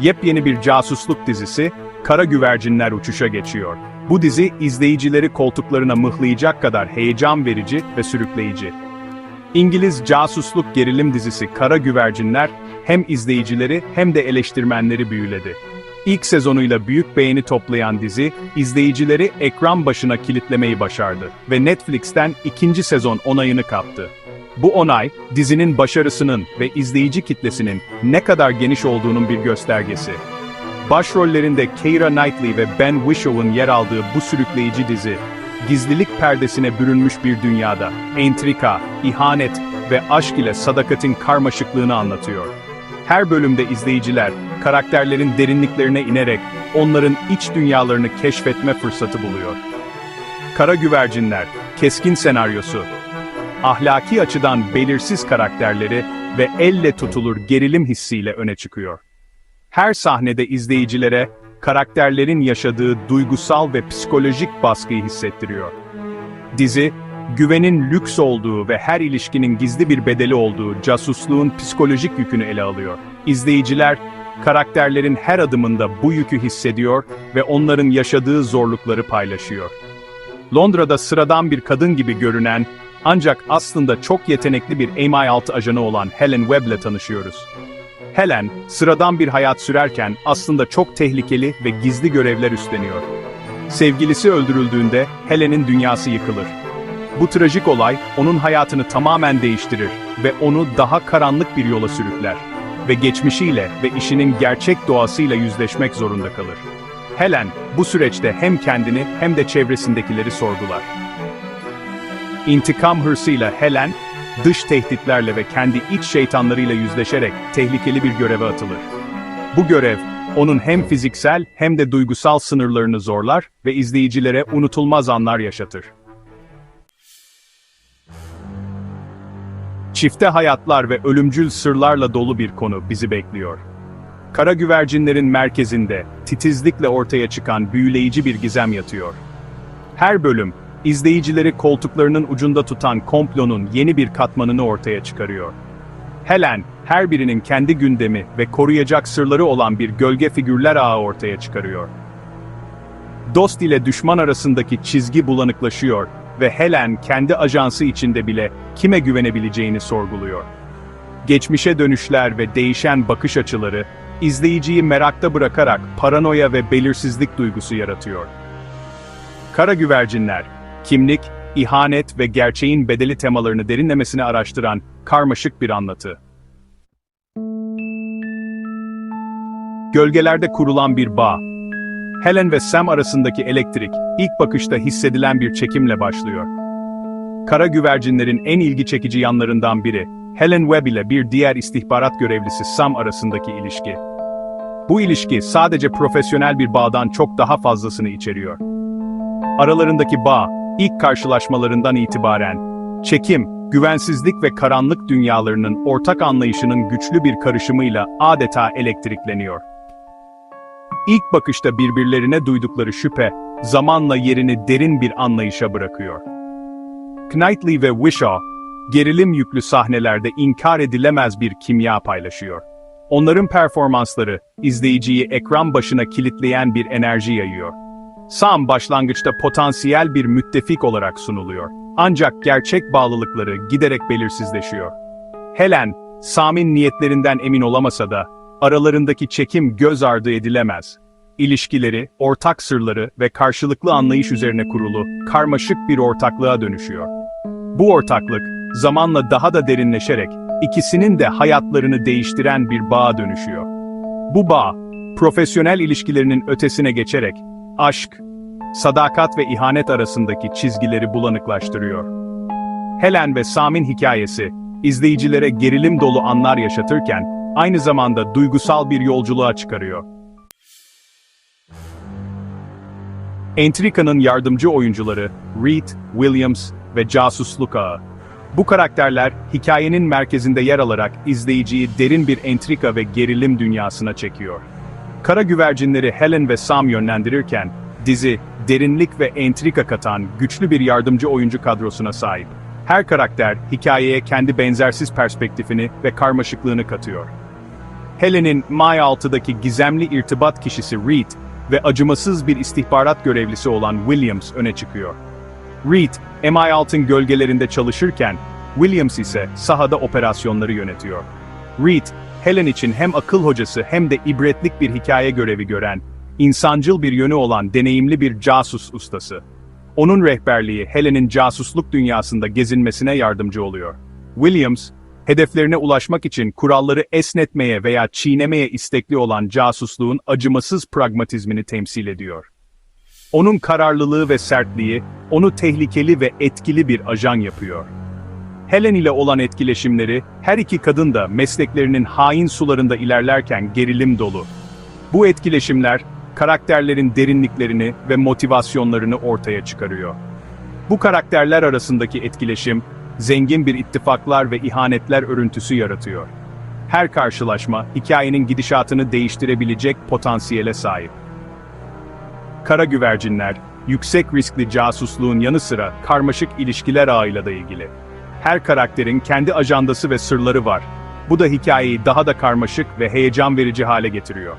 yepyeni bir casusluk dizisi, Kara Güvercinler uçuşa geçiyor. Bu dizi izleyicileri koltuklarına mıhlayacak kadar heyecan verici ve sürükleyici. İngiliz casusluk gerilim dizisi Kara Güvercinler hem izleyicileri hem de eleştirmenleri büyüledi. İlk sezonuyla büyük beğeni toplayan dizi, izleyicileri ekran başına kilitlemeyi başardı ve Netflix'ten ikinci sezon onayını kaptı. Bu onay, dizinin başarısının ve izleyici kitlesinin ne kadar geniş olduğunun bir göstergesi. Başrollerinde Keira Knightley ve Ben Wishaw'ın yer aldığı bu sürükleyici dizi, gizlilik perdesine bürünmüş bir dünyada, entrika, ihanet ve aşk ile sadakatin karmaşıklığını anlatıyor. Her bölümde izleyiciler, karakterlerin derinliklerine inerek onların iç dünyalarını keşfetme fırsatı buluyor. Kara Güvercinler, keskin senaryosu, ahlaki açıdan belirsiz karakterleri ve elle tutulur gerilim hissiyle öne çıkıyor. Her sahnede izleyicilere karakterlerin yaşadığı duygusal ve psikolojik baskıyı hissettiriyor. Dizi, güvenin lüks olduğu ve her ilişkinin gizli bir bedeli olduğu casusluğun psikolojik yükünü ele alıyor. İzleyiciler, karakterlerin her adımında bu yükü hissediyor ve onların yaşadığı zorlukları paylaşıyor. Londra'da sıradan bir kadın gibi görünen, ancak aslında çok yetenekli bir MI6 ajanı olan Helen Webb ile tanışıyoruz. Helen, sıradan bir hayat sürerken aslında çok tehlikeli ve gizli görevler üstleniyor. Sevgilisi öldürüldüğünde Helen'in dünyası yıkılır. Bu trajik olay onun hayatını tamamen değiştirir ve onu daha karanlık bir yola sürükler ve geçmişiyle ve işinin gerçek doğasıyla yüzleşmek zorunda kalır. Helen, bu süreçte hem kendini hem de çevresindekileri sorgular. İntikam hırsıyla Helen, dış tehditlerle ve kendi iç şeytanlarıyla yüzleşerek tehlikeli bir göreve atılır. Bu görev, onun hem fiziksel hem de duygusal sınırlarını zorlar ve izleyicilere unutulmaz anlar yaşatır. Çifte hayatlar ve ölümcül sırlarla dolu bir konu bizi bekliyor. Kara güvercinlerin merkezinde, titizlikle ortaya çıkan büyüleyici bir gizem yatıyor. Her bölüm, izleyicileri koltuklarının ucunda tutan komplonun yeni bir katmanını ortaya çıkarıyor. Helen, her birinin kendi gündemi ve koruyacak sırları olan bir gölge figürler ağı ortaya çıkarıyor. Dost ile düşman arasındaki çizgi bulanıklaşıyor ve Helen kendi ajansı içinde bile kime güvenebileceğini sorguluyor. Geçmişe dönüşler ve değişen bakış açıları, izleyiciyi merakta bırakarak paranoya ve belirsizlik duygusu yaratıyor. Kara güvercinler, kimlik, ihanet ve gerçeğin bedeli temalarını derinlemesine araştıran karmaşık bir anlatı. Gölgelerde kurulan bir bağ. Helen ve Sam arasındaki elektrik, ilk bakışta hissedilen bir çekimle başlıyor. Kara güvercinlerin en ilgi çekici yanlarından biri, Helen Webb ile bir diğer istihbarat görevlisi Sam arasındaki ilişki. Bu ilişki sadece profesyonel bir bağdan çok daha fazlasını içeriyor. Aralarındaki bağ, ilk karşılaşmalarından itibaren, çekim, güvensizlik ve karanlık dünyalarının ortak anlayışının güçlü bir karışımıyla adeta elektrikleniyor. İlk bakışta birbirlerine duydukları şüphe, zamanla yerini derin bir anlayışa bırakıyor. Knightley ve Wishaw, gerilim yüklü sahnelerde inkar edilemez bir kimya paylaşıyor. Onların performansları, izleyiciyi ekran başına kilitleyen bir enerji yayıyor. Sam başlangıçta potansiyel bir müttefik olarak sunuluyor. Ancak gerçek bağlılıkları giderek belirsizleşiyor. Helen, Sam'in niyetlerinden emin olamasa da, aralarındaki çekim göz ardı edilemez. İlişkileri, ortak sırları ve karşılıklı anlayış üzerine kurulu, karmaşık bir ortaklığa dönüşüyor. Bu ortaklık, zamanla daha da derinleşerek, ikisinin de hayatlarını değiştiren bir bağa dönüşüyor. Bu bağ, profesyonel ilişkilerinin ötesine geçerek, aşk, sadakat ve ihanet arasındaki çizgileri bulanıklaştırıyor. Helen ve Sam'in hikayesi, izleyicilere gerilim dolu anlar yaşatırken, aynı zamanda duygusal bir yolculuğa çıkarıyor. Entrika'nın yardımcı oyuncuları, Reed, Williams ve Casusluk Ağı. Bu karakterler, hikayenin merkezinde yer alarak izleyiciyi derin bir entrika ve gerilim dünyasına çekiyor. Kara güvercinleri Helen ve Sam yönlendirirken, dizi, derinlik ve entrika katan güçlü bir yardımcı oyuncu kadrosuna sahip. Her karakter, hikayeye kendi benzersiz perspektifini ve karmaşıklığını katıyor. Helen'in May 6'daki gizemli irtibat kişisi Reed ve acımasız bir istihbarat görevlisi olan Williams öne çıkıyor. Reed, MI6'ın gölgelerinde çalışırken, Williams ise sahada operasyonları yönetiyor. Reed, Helen için hem akıl hocası hem de ibretlik bir hikaye görevi gören, insancıl bir yönü olan deneyimli bir casus ustası. Onun rehberliği Helen'in casusluk dünyasında gezinmesine yardımcı oluyor. Williams, hedeflerine ulaşmak için kuralları esnetmeye veya çiğnemeye istekli olan casusluğun acımasız pragmatizmini temsil ediyor. Onun kararlılığı ve sertliği, onu tehlikeli ve etkili bir ajan yapıyor. Helen ile olan etkileşimleri, her iki kadın da mesleklerinin hain sularında ilerlerken gerilim dolu. Bu etkileşimler, karakterlerin derinliklerini ve motivasyonlarını ortaya çıkarıyor. Bu karakterler arasındaki etkileşim, zengin bir ittifaklar ve ihanetler örüntüsü yaratıyor. Her karşılaşma, hikayenin gidişatını değiştirebilecek potansiyele sahip. Kara güvercinler, yüksek riskli casusluğun yanı sıra karmaşık ilişkiler ağıyla da ilgili. Her karakterin kendi ajandası ve sırları var. Bu da hikayeyi daha da karmaşık ve heyecan verici hale getiriyor.